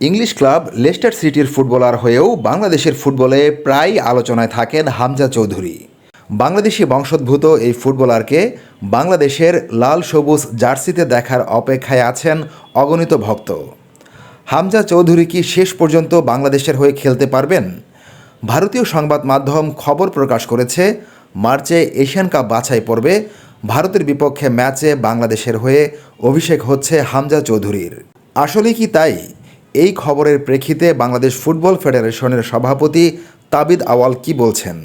English club Leicester সিটির footballer হয়েও বাংলাদেশের ফুটবলে প্রায় আলোচনায় থাকেন হামজা চৌধুরী। বাংলাদেশি বংশোদ্ভূত এই ফুটবলারকে বাংলাদেশের লাল সবুজ জার্সিতে দেখার অপেক্ষায় আছেন অগণিত ভক্ত। হামজা চৌধুরী কি শেষ পর্যন্ত বাংলাদেশের হয়ে খেলতে পারবেন? ভারতীয় সংবাদ মাধ্যম খবর প্রকাশ করেছে, মার্চে এশিয়ান কাপ বাছাই পর্বে ভারতের বিপক্ষে ম্যাচে বাংলাদেশের হয়ে অভিষেক হচ্ছে হামজা চৌধুরীর। আসলে কি তাই? এই খবরের প্রেক্ষিতে বাংলাদেশ ফুটবল ফেডারেশনের সভাপতি তাবিদ আওয়াল কি বলছেন?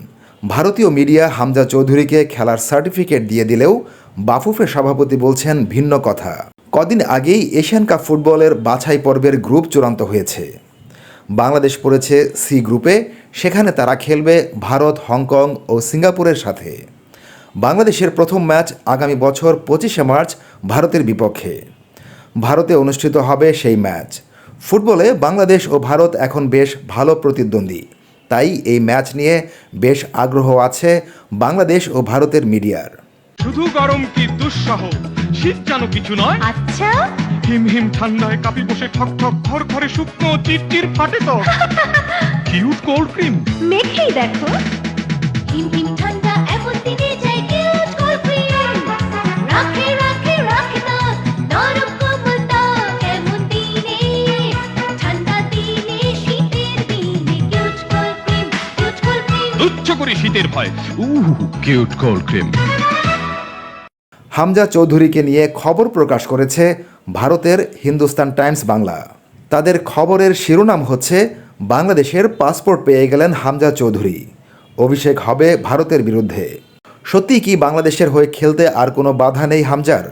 ভারতীয় মিডিয়া হামজা চৌধুরীকে খেলার সার্টিফিকেট দিয়ে দিলেও বাফুফের সভাপতি বলছেন ভিন্ন কথা। কদিন আগেই এশিয়ান কাপ ফুটবলের বাছাই পর্বের গ্রুপ চূড়ান্ত হয়েছে। বাংলাদেশ পড়েছে সি গ্রুপে, সেখানে তারা খেলবে ভারত, হংকং ও সিঙ্গাপুরের সাথে। বাংলাদেশের প্রথম ম্যাচ আগামী বছর পঁচিশে মার্চ ভারতের বিপক্ষে। ভারতে অনুষ্ঠিত হবে সেই ম্যাচ। ফুটবলে বাংলাদেশ ও ভারত এখন বেশ ভালো প্রতিদ্বন্দ্বী। তাই এই ম্যাচ নিয়ে বেশ আগ্রহ আছে বাংলাদেশ ও ভারতের মিডিয়ার। শুধু গরম কি দুঃসহ? শীত যেন কিছু নয়। আচ্ছা। হিম হিম ঠান্ডায় কাপি বসে ঠক ঠক ঘর ঘরে শুকনো চিরচির ফাটে তো। কিউট কোল্ড ক্রিম মেখেই দেখো। হিম হিম ঠান্ডা করে শীতের ভয়। কিউট কোল্ড ক্রিম হামজা চৌধুরীকে নিয়ে খবর প্রকাশ করেছে ভারতের হিন্দুস্তান টাইমস বাংলা। তাদের খবরের শিরোনাম হচ্ছে, বাংলাদেশের পাসপোর্ট পেয়ে গেলেন হামজা চৌধুরী। অভিষেক হবে ভারতের বিরুদ্ধে। সত্যি কি বাংলাদেশের হয়ে খেলতে আর কোনো বাধা নেই হামজার?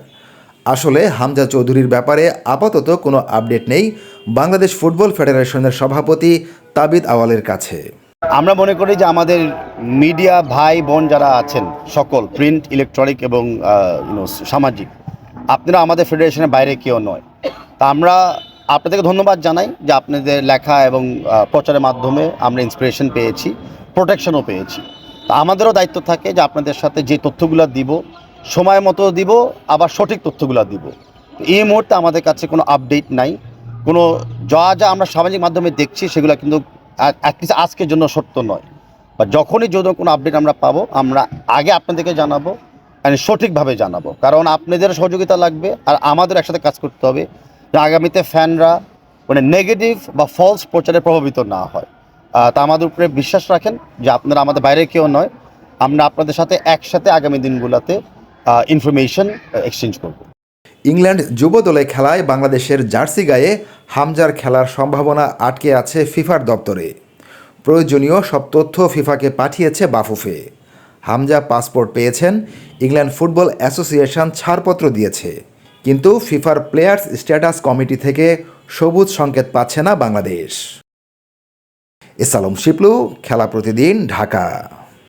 আসলে হামজা চৌধুরীর ব্যাপারে আপাতত কোনো আপডেট নেই বাংলাদেশ ফুটবল ফেডারেশনের সভাপতি তাবিদ আওয়ালের কাছে। আমরা মনে করি যে আমাদের মিডিয়া ভাই বোন যারা আছেন, সকল প্রিন্ট, ইলেকট্রনিক এবং সামাজিক, আপনারা আমাদের ফেডারেশনের বাইরে কেউ নয়। তা আমরা আপনাদেরকে ধন্যবাদ জানাই যে আপনাদের লেখা এবং প্রচারের মাধ্যমে আমরা ইন্সপিরেশন পেয়েছি প্রোটেকশনও পেয়েছি। তা আমাদেরও দায়িত্ব থাকে যে আপনাদের সাথে যে তথ্যগুলো দিব, সময় মতো দিব, আবার সঠিক তথ্যগুলো দিব। এই মুহূর্তে আমাদের কাছে কোনো আপডেট নাই। কোনো যা যা আমরা সামাজিক মাধ্যমে দেখছি, সেগুলো কিন্তু আজকের জন্য সত্য নয়। বা যখনই যদি কোনো আপডেট আমরা পাবো, আমরা আগে আপনাদেরকে জানাব and সঠিকভাবে জানাব। কারণ আপনাদের সহযোগিতা লাগবে আর আমাদের একসাথে কাজ করতে হবে আগামীতে ফ্যানরা মানে নেগেটিভ বা ফলস প্রচারে প্রভাবিত না হয়। তা আমাদের উপরে বিশ্বাস রাখেন যে আপনারা আমাদের বাইরে কেউ নয়। আমরা আপনাদের সাথে একসাথে আগামী দিনগুলোতে ইনফরমেশন এক্সচেঞ্জ করব। ইংল্যান্ড যুব দলে খেলায় বাংলাদেশের জার্সি গায়ে হামজার খেলার সম্ভাবনা আটকে আছে ফিফার দপ্তরে। প্রয়োজনীয় সব তথ্য ফিফাকে পাঠিয়েছে বাফুফে। হামজা পাসপোর্ট পেয়েছেন, ইংল্যান্ড ফুটবল অ্যাসোসিয়েশন ছাড়পত্র দিয়েছে। কিন্তু ফিফার প্লেয়ার্স স্ট্যাটাস কমিটি থেকে সবুজ সংকেত পাচ্ছে না বাংলাদেশ। এসালম শিপলু, খেলা প্রতিদিন ঢাকা।